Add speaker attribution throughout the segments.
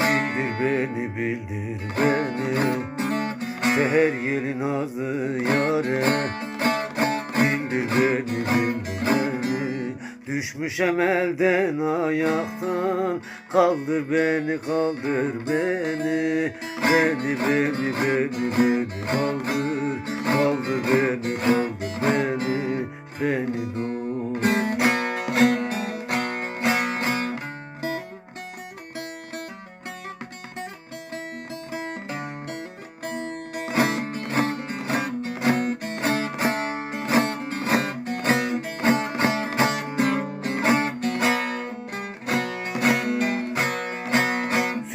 Speaker 1: Bildir beni bildir beni. Seher yeri nazlı yare. Bildir beni bildir beni. Düşmüşem elden ayaktan. Kaldır beni kaldır beni. Beni beni beni beni kaldır. Kaldır beni kaldır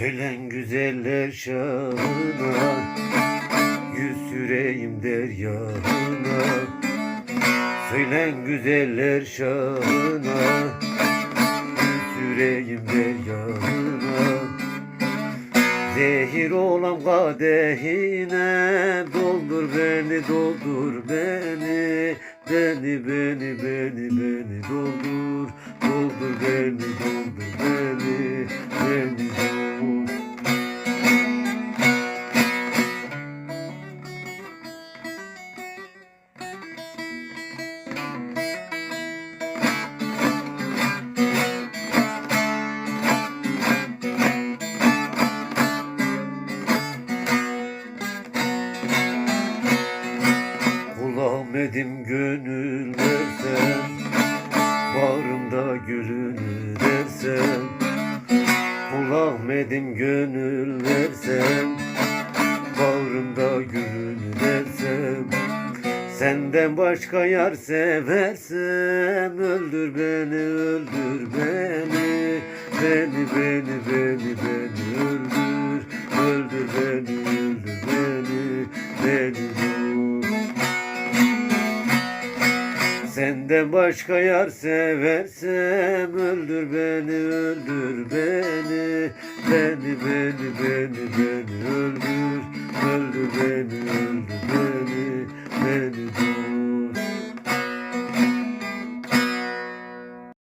Speaker 1: Söylen güzeller şahına Yüz süreyim deryana Söylen güzeller şahına Yüz süreyim deryana Zehir olan kadehine Doldur beni doldur beni. Beni beni beni beni doldur Doldur beni doldur beni. Beni Ahmet'im gönül versen Bağrımda gülünü versen Kul Ahmet'im gönül versen Bağrımda gülünü versem. Senden başka yar seversem Öldür beni öldür beni. Beni beni beni beni öldür. Öldür beni öldür beni. Beni dur Senden başka yar seversem öldür beni öldür beni beni beni beni beni öldür öldür beni öldür beni.